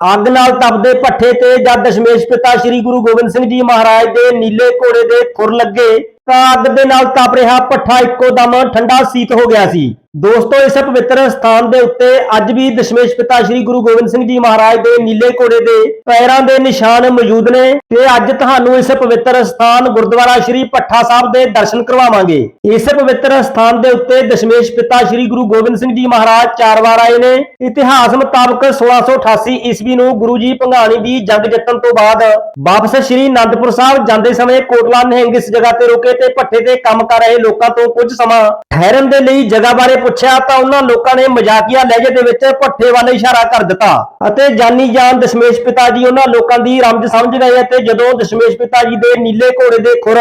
ਅੱਗ ਨਾਲ ਤਪਦੇ ਭੱਠੇ ਤੇ ਜਦ ਦਸ਼ਮੇਸ਼ ਪਿਤਾ ਸ੍ਰੀ ਗੁਰੂ ਗੋਬਿੰਦ ਸਿੰਘ ਜੀ ਮਹਾਰਾਜ ਦੇ ਨੀਲੇ ਘੋੜੇ ਦੇ ਖੁਰ ਲੱਗੇ ਤਾਂ ਅੱਗ ਦੇ ਨਾਲ ਤਪ ਰਿਹਾ, ਭੱਠਾ ਇੱਕੋ ਦਮ ਠੰਡਾ ਸੀਤ ਹੋ ਗਿਆ ਸੀ। ਦੋਸਤੋ, ਇਸ ਪਵਿੱਤਰ ਸਥਾਨ ਦੇ ਉੱਤੇ ਅੱਜ ਵੀ ਦਸ਼ਮੇਸ਼ ਪਿਤਾ ਸ੍ਰੀ ਗੁਰੂ ਗੋਬਿੰਦ ਸਿੰਘ ਜੀ ਮਹਾਰਾਜ ਦੇ ਨੀਲੇ ਘੋੜੇ ਦੇ ਪੈਰਾਂ ਦੇ ਨਿਸ਼ਾਨ ਮੌਜੂਦ ਨੇ ਤੇ ਅੱਜ ਤੁਹਾਨੂੰ ਇਸ ਪਵਿੱਤਰ ਸਥਾਨ ਗੁਰਦੁਆਰਾ ਸ੍ਰੀ ਭੱਠਾ ਸਾਹਿਬ ਦੇ ਦਰਸ਼ਨ ਕਰਵਾਵਾਂਗੇ। ਇਸ ਪਵਿੱਤਰ ਸਥਾਨ ਦੇ ਉੱਤੇ ਦਸ਼ਮੇਸ਼ ਪਿਤਾ ਸ੍ਰੀ ਗੁਰੂ ਗੋਬਿੰਦ ਸਿੰਘ ਜੀ ਮਹਾਰਾਜ ਚਾਰ ਵਾਰ ਆਏ ਨੇ। ਇਤਿਹਾਸ ਮੁਤਾਬਕ 1688 ਈਸਵੀ ਨੂੰ ਗੁਰੂ ਜੀ ਭੰਗਾਣੀ ਦੀ ਜੰਗ ਜਿੱਤਣ ਤੋਂ ਬਾਅਦ ਵਾਪਸ ਸ੍ਰੀ ਅਨੰਦਪੁਰ ਸਾਹਿਬ ਜਾਂਦੇ ਸਮੇਂ ਕੋਟਲਾ ਨਿਹੰਗ ਇਸ ਜਗ੍ਹਾ ਤੇ ਰੁਕੇ ਤੇ ਭੱਠੇ ਤੇ ਕੰਮ ਕਰ ਰਹੇ ਲੋਕਾਂ ਤੋਂ ਕੁਝ ਸਮਾਂ ਠਹਿਰਨ ਦੇ ਲਈ ਜਗ੍ਹਾ ਬਾਰੇ ਪੁੱਛਿਆ ਤਾਂ ਉਹਨਾਂ ਲੋਕਾਂ ਨੇ ਮਜ਼ਾਕੀਆ ਲਹਿਜੇ ਦੇ ਵਿੱਚ ਭੱਠੇ ਵੱਲ ਇਸ਼ਾਰਾ ਕਰ ਦਿੱਤਾ ਅਤੇ ਜਾਨੀ ਜਾਨ ਦਸ਼ਮੇਸ਼ ਪਿਤਾ ਜੀ ਉਹਨਾਂ ਲੋਕਾਂ ਦੀ ਰਮਜ ਸਮਝ ਗਏ ਅਤੇ ਜਦੋਂ ਦਸ਼ਮੇਸ਼ ਪਿਤਾ ਜੀ ਦੇ ਨੀਲੇ ਘੋੜੇ ਦੇ ਖੁਰ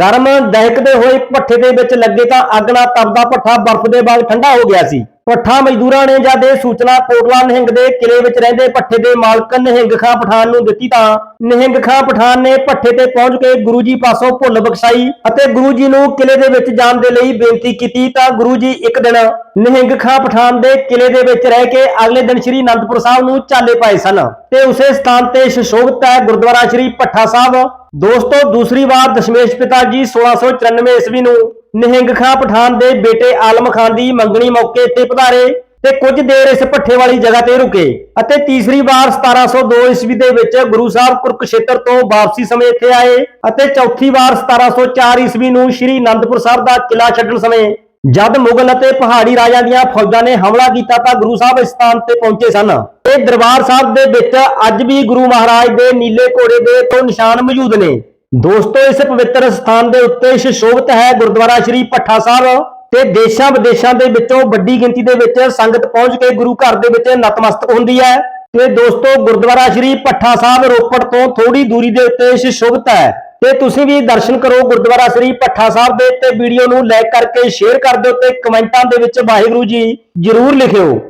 ਗਰਮ ਦਹਿਕਦੇ ਹੋਏ ਭੱਠੇ ਦੇ ਵਿੱਚ ਲੱਗੇ ਤਾਂ ਅੱਗ ਨਾਲ ਤਪਦਾ ਭੱਠਾ ਬਰਫ਼ ਦੇ ਵਾਂਗ ਠੰਡਾ ਹੋ ਗਿਆ ਸੀ। ਭੱਠਾ ਮਜ਼ਦੂਰਾਂ ਨੇ ਜਦ ਇਹ ਸੂਚਨਾ ਕੋਟਲਾ ਨਿਹੰਗ ਦੇ ਕਿਲੇ ਵਿੱਚ ਰਹਿੰਦੇ ਭੱਠੇ ਦੇ ਮਾਲਕ ਨਿਹੰਗ ਖਾਂ ਪਠਾਨ ਨੂੰ ਦਿੱਤੀ ਤਾਂ ਨਿਹੰਗ ਖਾਂ ਪਠਾਨ ਨੇ ਭੱਠੇ ਤੇ ਪਹੁੰਚ ਕੇ ਗੁਰੂ ਜੀ ਪਾਸੋਂ ਭੁੱਲ ਬਖਸ਼ਾਈ ਅਤੇ ਗੁਰੂ ਜੀ ਨੂੰ ਕਿਲੇ ਦੇ ਵਿੱਚ ਜਾਣ ਦੇ ਲਈ ਬੇਨਤੀ ਕੀਤੀ ਤਾਂ ਗੁਰੂ ਜੀ ਇੱਕ ਦਿਨ ਨਿਹੰਗ ਖਾਂ ਪਠਾਨ ਦੇ ਕਿਲੇ ਦੇ ਵਿੱਚ ਰਹਿ ਕੇ ਅਗਲੇ ਦਿਨ ਸ੍ਰੀ ਅਨੰਦਪੁਰ ਸਾਹਿਬ ਨੂੰ ਚਾਲੇ ਪਾਏ ਸਨ। ਤੇ ਉਸੇ ਸਥਾਨ ਤੇ ਸੁਸ਼ੋਭਿਤ ਹੈ ਗੁਰਦੁਆਰਾ ਸ੍ਰੀ ਭੱਠਾ ਸਾਹਿਬ। ਦੋਸਤੋ, ਦੂਸਰੀ ਵਾਰ ਦਸ਼ਮੇਸ਼ ਪਿਤਾ ਜੀ 1694 ਈਸਵੀ ਨੂੰ ਨਿਹੰਗ ਖਾਂ ਪਠਾਨ ਦੇ ਬੇਟੇ ਆਲਮ ਖਾਨ ਦੀ ਮੰਗਣੀ ਮੌਕੇ ਇੱਥੇ ਪਧਾਰੇ ਤੇ ਕੁਝ ਦੇਰ ਇਸ ਭੱਠੇ ਵਾਲੀ ਜਗ੍ਹਾ ਤੇ ਰੁਕੇ ਅਤੇ ਤੀਸਰੀ ਵਾਰ 1702 ਈਸਵੀ ਦੇ ਵਿੱਚ ਗੁਰੂ ਸਾਹਿਬ ਕੁਰਕਸ਼ੇਤਰ ਤੋਂ ਵਾਪਸੀ ਸਮੇਂ ਇੱਥੇ ਆਏ ਅਤੇ ਚੌਥੀ ਵਾਰ 1704 ਈਸਵੀ ਨੂੰ ਸ੍ਰੀ ਅਨੰਦਪੁਰ ਸਾਹਿਬ ਦਾ ਕਿਲਾ ਛੱਡਣ ਸਮੇਂ ਜਦ ਮੁਗਲ ਅਤੇ ਪਹਾੜੀ ਰਾਜਾਂ ਦੀਆਂ ਫੌਜਾਂ ਨੇ ਹਮਲਾ ਕੀਤਾ ਤਾਂ ਗੁਰੂ ਸਾਹਿਬ ਇਸ ਸਥਾਨ ਤੇ ਪਹੁੰਚੇ ਸਨ। ਇਹ ਦਰਬਾਰ ਸਾਹਿਬ ਦੇ ਵਿੱਚ ਅੱਜ ਵੀ ਗੁਰੂ ਮਹਾਰਾਜ ਦੇ ਨੀਲੇ ਘੋੜੇ ਦੇ ਤੋਂ ਨਿਸ਼ਾਨ ਮੌਜੂਦ ਨੇ। ਦੋਸਤੋ, ਇਸ ਪਵਿੱਤਰ ਸਥਾਨ ਦੇ ਉੱਤੇ ਸ਼ੋਭਤ ਹੈ ਗੁਰਦੁਆਰਾ ਸ੍ਰੀ ਭੱਠਾ ਸਾਹਿਬ ਤੇ ਦੇਸ਼ਾਂ ਵਿਦੇਸ਼ਾਂ ਦੇ ਵਿੱਚੋਂ ਵੱਡੀ ਗਿਣਤੀ ਦੇ ਵਿੱਚ ਸੰਗਤ ਪਹੁੰਚ ਕੇ ਗੁਰੂ ਘਰ ਦੇ ਵਿੱਚ ਨਤਮਸਤਕ ਹੁੰਦੀ ਹੈ। ਤੇ ਦੋਸਤੋ, ਗੁਰਦੁਆਰਾ ਸ੍ਰੀ ਭੱਠਾ ਸਾਹਿਬ ਰੋਪੜ ਤੋਂ ਥੋੜੀ ਦੂਰੀ ਦੇ ਉੱਤੇ ਸੁਸ਼ੋਭਿਤ ਹੈ। ਤੇ ਤੁਸੀਂ ਵੀ ਦਰਸ਼ਨ ਕਰੋ ਗੁਰਦੁਆਰਾ ਸ੍ਰੀ ਭੱਠਾ ਸਾਹਿਬ ਦੇ ਤੇ ਵੀਡੀਓ ਨੂੰ ਲਾਈਕ ਕਰਕੇ ਸ਼ੇਅਰ ਕਰ ਦਿਓ ਤੇ ਕਮੈਂਟਾਂ ਦੇ ਵਿੱਚ ਵਾਹਿਗੁਰੂ ਜੀ ਜਰੂਰ ਲਿਖਿਓ।